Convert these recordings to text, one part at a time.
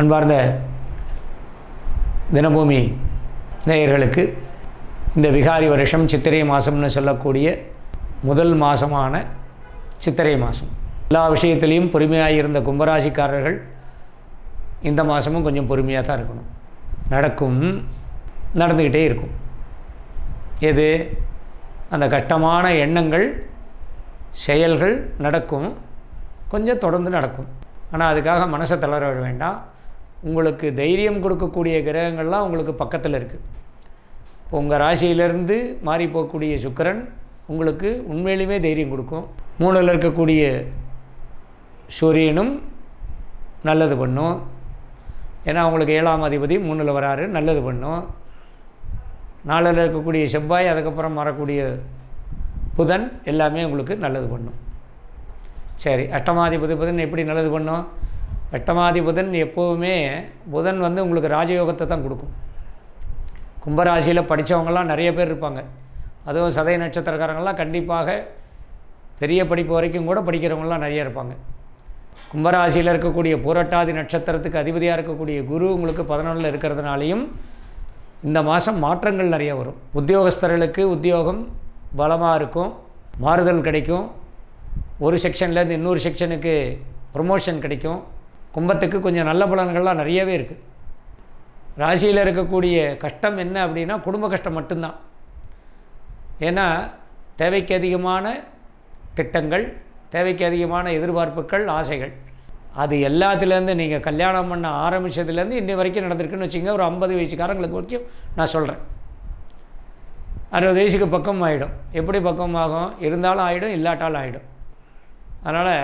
அன்பார்ந்த தினபூமி நேயர்களுக்கு இந்த விகாரி வருஷம் சித்திரை மாதம்னு சொல்லக்கூடிய முதல் மாதமான சித்திரை மாதம் எல்லா விஷயத்துலேயும் பொறுமையாக இருந்த கும்பராசிக்காரர்கள் இந்த மாதமும் கொஞ்சம் பொறுமையாக தான் இருக்கணும். நடக்கும் நடந்துக்கிட்டே இருக்கும். எது? அந்த கட்டமான எண்ணங்கள் செயல்கள் நடக்கும். கொஞ்சம் தொடர்ந்து நடக்கும். ஆனால் அதுக்காக மனசை தளர வேண்டாம். உங்களுக்கு தைரியம் கொடுக்கக்கூடிய கிரகங்கள்லாம் உங்களுக்கு பக்கத்தில் இருக்குது இப்போ உங்கள் ராசியிலிருந்து மாறி போகக்கூடிய சுக்கிரன் உங்களுக்கு உண்மையிலுமே தைரியம் கொடுக்கும். மூணில் இருக்கக்கூடிய சூரியனும் நல்லது பண்ணும். ஏன்னா அவங்களுக்கு ஏழாம் அதிபதி மூணில் வராரு நல்லது பண்ணும். நாளில் இருக்கக்கூடிய செவ்வாய் அதுக்கப்புறம் வரக்கூடிய புதன் எல்லாமே உங்களுக்கு நல்லது பண்ணும். சரி அஷ்டமாதிபதி புதன் எப்படி நல்லது பண்ணும்? எட்டமாதி புதன் எப்போவுமே புதன் வந்து உங்களுக்கு ராஜயோகத்தை தான் கொடுக்கும். கும்பராசியில் படித்தவங்கள்லாம் நிறைய பேர் இருப்பாங்க. அதுவும் சதய நட்சத்திரக்காரங்கள்லாம் கண்டிப்பாக பெரிய படிப்பு வரைக்கும் கூட படிக்கிறவங்களாம் நிறைய இருப்பாங்க. கும்பராசியில் இருக்கக்கூடிய பூரட்டாதி நட்சத்திரத்துக்கு அதிபதியாக இருக்கக்கூடிய குரு உங்களுக்கு பதினொன்றில் இருக்கிறதுனாலையும் இந்த மாதம் மாற்றங்கள் நிறைய வரும். உத்தியோகஸ்தர்களுக்கு உத்தியோகம் பலமாக இருக்கும். மாறுதல் கிடைக்கும். ஒரு செக்ஷன்லேருந்து இன்னொரு செக்ஷனுக்கு ப்ரொமோஷன் கிடைக்கும். கும்பத்துக்கு கொஞ்சம் நல்ல பலன்கள்லாம் நிறையவே இருக்குது ராசியில் இருக்கக்கூடிய கஷ்டம் என்ன அப்படின்னா குடும்ப கஷ்டம் மட்டும்தான். ஏன்னா தேவைக்கு அதிகமான திட்டங்கள் தேவைக்கு அதிகமான எதிர்பார்ப்புகள் ஆசைகள். அது எல்லாத்துலேருந்து நீங்கள் கல்யாணம் பண்ண ஆரம்பித்ததுலேருந்து இன்னி வரைக்கும் நடந்திருக்குன்னு வச்சுங்க ஒரு ஐம்பது வயசுக்காரங்களுக்கு வரைக்கும் நான் சொல்கிறேன் அறுபது வயசுக்கு பக்கம் ஆகிடும் எப்படி பக்கம் ஆகும்? இருந்தாலும் ஆகிடும் இல்லாட்டாலும் ஆகிடும் அதனால்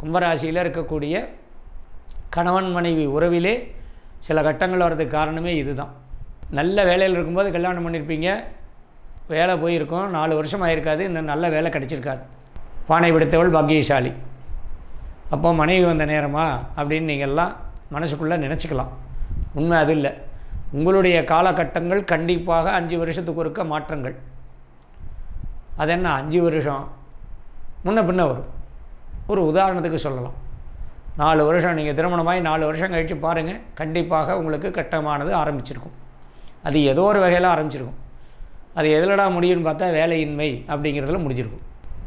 கும்பராசியில் இருக்கக்கூடிய கணவன் மனைவி உறவிலே சில கட்டங்கள் வர்றதுக்கு காரணமே இதுதான். நல்ல வேலையில் இருக்கும்போது கல்யாணம் பண்ணியிருப்பீங்க வேலை போயிருக்கோம். நாலு வருஷம் ஆயிருக்காது. இன்னும் நல்ல வேலை கிடச்சிருக்காது. பானை பிடித்தவள் பாக்கியசாலி. அப்போ மனைவி வந்த நேரமா? அப்படின்னு நீங்கள்லாம் மனசுக்குள்ளே நினச்சிக்கலாம். உண்மை அது இல்லை. உங்களுடைய காலகட்டங்கள் கண்டிப்பாக அஞ்சு வருஷத்துக்கு ஒருக்க மாற்றங்கள். அது என்ன? அஞ்சு வருஷம். முன்ன பின்ன வரும். ஒரு உதாரணத்துக்கு சொல்லலாம். நாலு வருஷம் நீங்கள் திருமணமாகி நாலு வருஷம் கழித்து பாருங்கள் கண்டிப்பாக உங்களுக்கு கட்டமானது ஆரம்பிச்சிருக்கும். அது ஏதோ ஒரு வகையில் ஆரம்பிச்சிருக்கும். அது எதிலடா முடியும்னு பார்த்தா வேலையின்மை அப்படிங்கிறதுல முடிஞ்சிருக்கும்.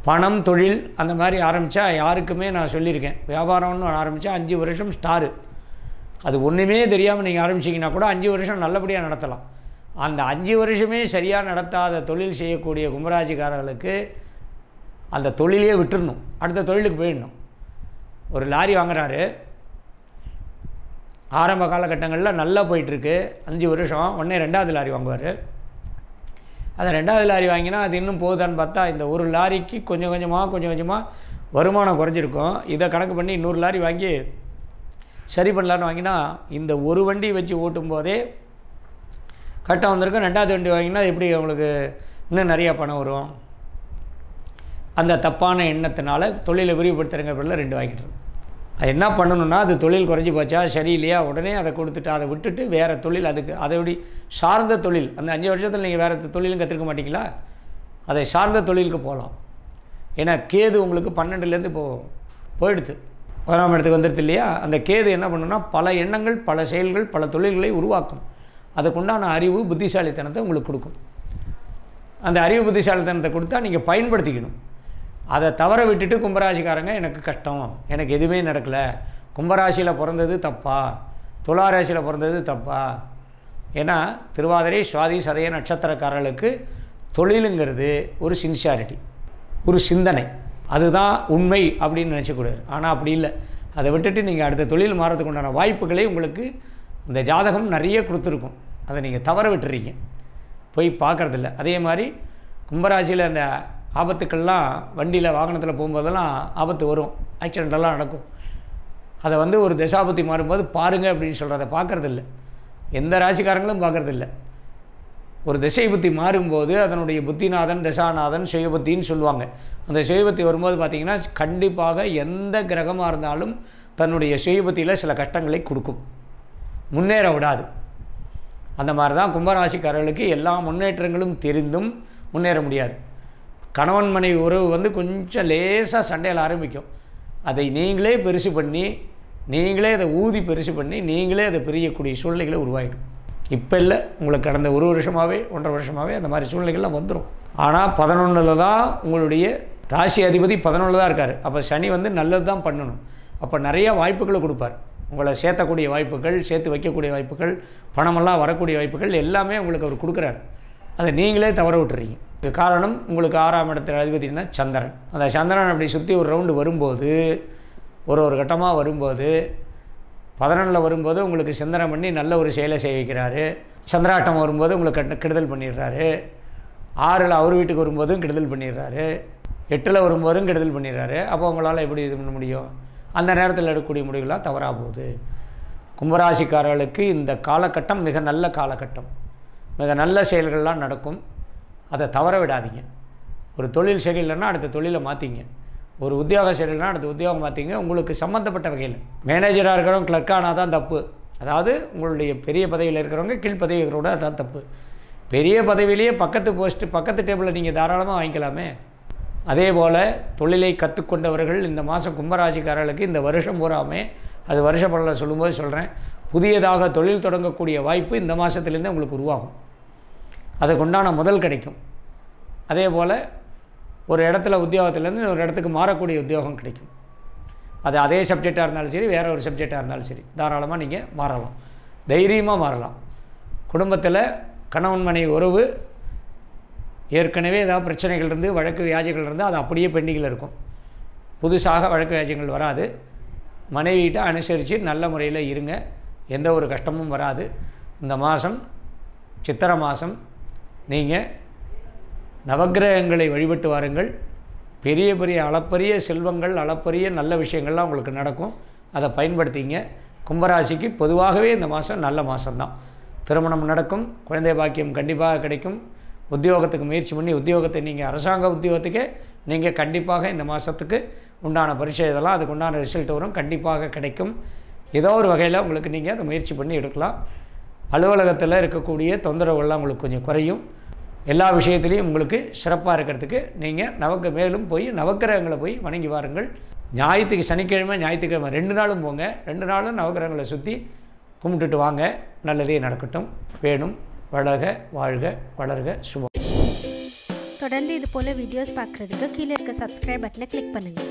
பணம் தொழில் அந்த மாதிரி ஆரம்பித்தா யாருக்குமே நான் சொல்லியிருக்கேன். வியாபாரம்னு ஆரம்பித்தா அஞ்சு வருஷம் ஸ்டாரு. அது ஒன்றுமே தெரியாமல் நீங்கள் ஆரம்பிச்சிங்கன்னா கூட அஞ்சு வருஷம் நல்லபடியாக நடத்தலாம். அந்த அஞ்சு வருஷமே சரியாக நடத்தாத தொழில் செய்யக்கூடிய கும்பராஜிக்காரர்களுக்கு அந்த தொழிலே விட்டுடணும் அடுத்த தொழிலுக்கு போயிடணும். ஒரு லாரி வாங்குறாரு. ஆரம்ப காலகட்டங்களில் நல்லா போயிட்டுருக்கு அஞ்சு வருஷம். உடனே ரெண்டாவது லாரி வாங்குவார். அதை ரெண்டாவது லாரி வாங்கினா அது இன்னும் போகுதான்னு பார்த்தா இந்த ஒரு லாரிக்கு கொஞ்சம் கொஞ்சமாக கொஞ்சம் கொஞ்சமாக வருமானம் குறைஞ்சிருக்கும். இதை கணக்கு பண்ணி இன்னொரு லாரி வாங்கி சரி பண்ணலான்னு வாங்கினா இந்த ஒரு வண்டி வச்சு ஓட்டும் போதே கரெக்டாக வந்திருக்கும். ரெண்டாவது வண்டி வாங்கினா எப்படி உங்களுக்கு இன்னும் நிறையா பணம் வரும்? அந்த தப்பான எண்ணத்தினால தொழிலை விரிவுபடுத்துறங்க பேரில் ரெண்டு வாங்கிட்டு என்ன பண்ணணும்னா அது தொழில் குறைஞ்சி போச்சா சரியில்லையா? உடனே அதை கொடுத்துட்டு அதை விட்டுட்டு வேறு தொழில் அதுக்கு அதோடி சார்ந்த தொழில் அந்த அஞ்சு வருஷத்தில் நீங்கள் வேறு தொழிலும் கற்றுக்க மாட்டீங்களா? அதை சார்ந்த தொழிலுக்கு போகலாம். ஏன்னா கேது உங்களுக்கு பன்னெண்டுலேருந்து போ போயிடுது. பதினாம் இடத்துக்கு வந்துடுது இல்லையா? அந்த கேது என்ன பண்ணுன்னா பல எண்ணங்கள் பல செயல்கள் பல தொழில்களை உருவாக்கும். அதுக்குண்டான அறிவு புத்திசாலித்தனத்தை உங்களுக்கு கொடுக்கும். அந்த அறிவு புத்திசாலித்தனத்தை கொடுத்தா நீங்கள் பயன்படுத்திக்கணும். அதை தவற விட்டுட்டு கும்பராசிக்காரங்க எனக்கு கஷ்டம். எனக்கு எதுவுமே நடக்கலை. கும்பராசியில் பிறந்தது தப்பா? துளாராசியில் பிறந்தது தப்பா? ஏன்னா திருவாதிரை சுவாதி சதய நட்சத்திரக்காரர்களுக்கு தொழிலுங்கிறது ஒரு சின்சியாரிட்டி ஒரு சிந்தனை. அதுதான் உண்மை அப்படின்னு நினச்சக்கூடாது ஆனால் அப்படி இல்லை. அதை விட்டுட்டு நீங்கள் அடுத்த தொழில் மாறதுக்கு உண்டான வாய்ப்புகளை உங்களுக்கு இந்த ஜாதகம் நிறைய கொடுத்துருக்கும். அதை நீங்கள் தவற விட்டுறீங்க. போய் பார்க்குறதில்ல. அதே மாதிரி கும்பராசியில் அந்த ஆபத்துக்கள்லாம் வண்டியில் வாகனத்தில் போகும்போதெல்லாம் ஆபத்து வரும். ஆக்சிடெண்ட்டெல்லாம் நடக்கும். அதை வந்து ஒரு தசாபத்தி மாறும்போது பாருங்கள் அப்படின்னு சொல்கிறத பார்க்குறதில்ல. எந்த ராசிக்காரங்களும் பார்க்குறதில்ல. ஒரு திசை புத்தி மாறும்போது அதனுடைய புத்திநாதன் தசாநாதன் சுயபுத்தின்னு சொல்லுவாங்க. அந்த சுயபுத்தி வரும்போது பார்த்திங்கன்னா கண்டிப்பாக எந்த கிரகமாக இருந்தாலும் தன்னுடைய சுயபுத்தியில் சில கஷ்டங்களை கொடுக்கும். முன்னேற விடாது. அந்த மாதிரி தான் கும்பராசிக்காரர்களுக்கு எல்லா முன்னேற்றங்களும் தெரிந்தும் முன்னேற முடியாது. கணவன் மனைவி உறவு வந்து கொஞ்சம் லேசாக சண்டையில் ஆரம்பிக்கும். அதை நீங்களே பெருசு பண்ணி நீங்களே அதை ஊதி பெருசு பண்ணி நீங்களே அதை பிரியக்கூடிய சூழ்நிலைகளை உருவாகிடும் இப்போ இல்லை உங்களுக்கு கடந்த ஒரு வருஷமாகவே ஒன்றரை வருஷமாகவே அந்த மாதிரி சூழ்நிலைகள்லாம் வந்துடும் ஆனால் பதினொன்றில் தான் உங்களுடைய ராசி அதிபதி பதினொன்றில் தான் இருக்கார். அப்போ சனி வந்து நல்லது தான் பண்ணணும். அப்போ நிறையா வாய்ப்புகளை கொடுப்பார். உங்களை சேர்த்தக்கூடிய வாய்ப்புகள் சேர்த்து வைக்கக்கூடிய வாய்ப்புகள் பணமெல்லாம் வரக்கூடிய வாய்ப்புகள் எல்லாமே உங்களுக்கு அவர் கொடுக்குறாரு. அதை நீங்களே தவற விட்டுறீங்க. காரணம் உங்களுக்கு ஆறாம் இடத்துல அதிபதினா சந்திரன். அந்த சந்திரன் அப்படி சுற்றி ஒரு ரவுண்டு வரும்போது ஒரு ஒரு கட்டமாக வரும்போது பதினொன்றில் வரும்போது உங்களுக்கு சிந்தனை பண்ணி நல்ல ஒரு செயலை செய்விக்கிறாரு. சந்திராட்டம் வரும்போது உங்களுக்கு கெட்ட- கெடுதல் பண்ணிடுறாரு. ஆறில் அவர் வீட்டுக்கு வரும்போதும் கெடுதல் பண்ணிடுறாரு. எட்டில் வரும்போதும் கெடுதல் பண்ணிடுறாரு. அப்போ உங்களால் எப்படி இது பண்ண முடியும்? அந்த நேரத்தில் எடுக்கக்கூடிய முடிவுலாம் தவறாக போகுது. கும்பராசிக்காரர்களுக்கு இந்த காலகட்டம் மிக நல்ல காலகட்டம். மிக நல்ல செயல்கள்லாம் நடக்கும். அதை தவற விடாதீங்க. ஒரு தொழில் சரியில்லைன்னா அடுத்த தொழிலை மாற்றிங்க ஒரு உத்தியோகம் சரியில்லைன்னா அடுத்த உத்தியோகம் மாற்றிங்க உங்களுக்கு சம்மந்தப்பட்ட வகையில். மேனேஜராக இருக்கிறவங்க கிளர்க் ஆனால் தான் தப்பு. அதாவது உங்களுடைய பெரிய பதவியில் இருக்கிறவங்க கீழ் பதவி இருக்கிறவங்க அதுதான் தப்பு. பெரிய பதவியிலேயே பக்கத்து போஸ்ட்டு பக்கத்து டேபிளில் நீங்கள் தாராளமாக வாங்கிக்கலாமே. அதே போல் தொழிலை கற்றுக்கொண்டவர்கள் இந்த மாதம் கும்பராசிக்காரர்களுக்கு இந்த வருஷம் பூராமே அது வருஷ பலனை சொல்லும்போது சொல்கிறேன் புதியதாக தொழில் தொடங்கக்கூடிய வாய்ப்பு இந்த மாதத்துலேருந்து உங்களுக்கு உருவாகும். அதுக்கு உண்டான முதல் கிடைக்கும். அதே போல் ஒரு இடத்துல உத்தியோகத்துலேருந்து ஒரு இடத்துக்கு மாறக்கூடிய உத்தியோகம் கிடைக்கும். அது அதே சப்ஜெக்டாக இருந்தாலும் சரி வேறு ஒரு சப்ஜெக்டாக இருந்தாலும் சரி தாராளமாக நீங்கள் மாறலாம். தைரியமாக மாறலாம். குடும்பத்தில் கணவன் மனைவி உறவு ஏற்கனவே ஏதாவது பிரச்சனைகள் இருந்து வழக்கு வியாஜிகள் இருந்து அது அப்படியே பெண்டிங்கில் இருக்கும். புதுசாக வழக்கு வியாஜங்கள் வராது. மனைவிகிட்ட அனுசரித்து நல்ல முறையில் இருங்க. எந்த ஒரு கஷ்டமும் வராது. இந்த மாதம் சித்திரை மாதம் நீங்கள் நவக்கிரகங்களை வழிபட்டு வாருங்கள். பெரிய பெரிய அளப்பரிய செல்வங்கள் அளப்பரிய நல்ல விஷயங்கள்லாம் உங்களுக்கு நடக்கும். அதை பயன்படுத்திங்க. கும்பராசிக்கு பொதுவாகவே இந்த மாதம் நல்ல மாதம்தான். திருமணம் நடக்கும். குழந்தை பாக்கியம் கண்டிப்பாக கிடைக்கும். உத்தியோகத்துக்கு முயற்சி பண்ணி உத்தியோகத்தை நீங்கள் அரசாங்க உத்தியோகத்துக்கே நீங்கள் கண்டிப்பாக இந்த மாதத்துக்கு உண்டான பரீட்சை இதெல்லாம் அதுக்கு உண்டான ரிசல்ட் வரும். கண்டிப்பாக கிடைக்கும். ஏதோ ஒரு வகையில் உங்களுக்கு நீங்கள் அதை முயற்சி பண்ணி எடுக்கலாம். அலுவலகத்தில் இருக்கக்கூடிய தொந்தரவுகள்லாம் உங்களுக்கு கொஞ்சம் குறையும். எல்லா விஷயத்துலையும் உங்களுக்கு சிறப்பாக இருக்கிறதுக்கு நீங்கள் நவக்க மேலும் போய் நவக்கிரகங்களை போய் வணங்கி வாருங்கள். ஞாயிற்றுக்கு சனிக்கிழமை ஞாயிற்றுக்கிழமை ரெண்டு நாளும் போங்க. ரெண்டு நாளும் நவக்கிரகங்களை சுற்றி கும்பிட்டுட்டு வாங்க. நல்லதே நடக்கட்டும். வேணும். வளர்க வாழ்க வளர்க. சுபம். தொடர்ந்து இது போல வீடியோஸ் பார்க்குறதுக்கு கீழே இருக்க சப்ஸ்கிரைப் பட்டனை கிளிக் பண்ணுங்கள்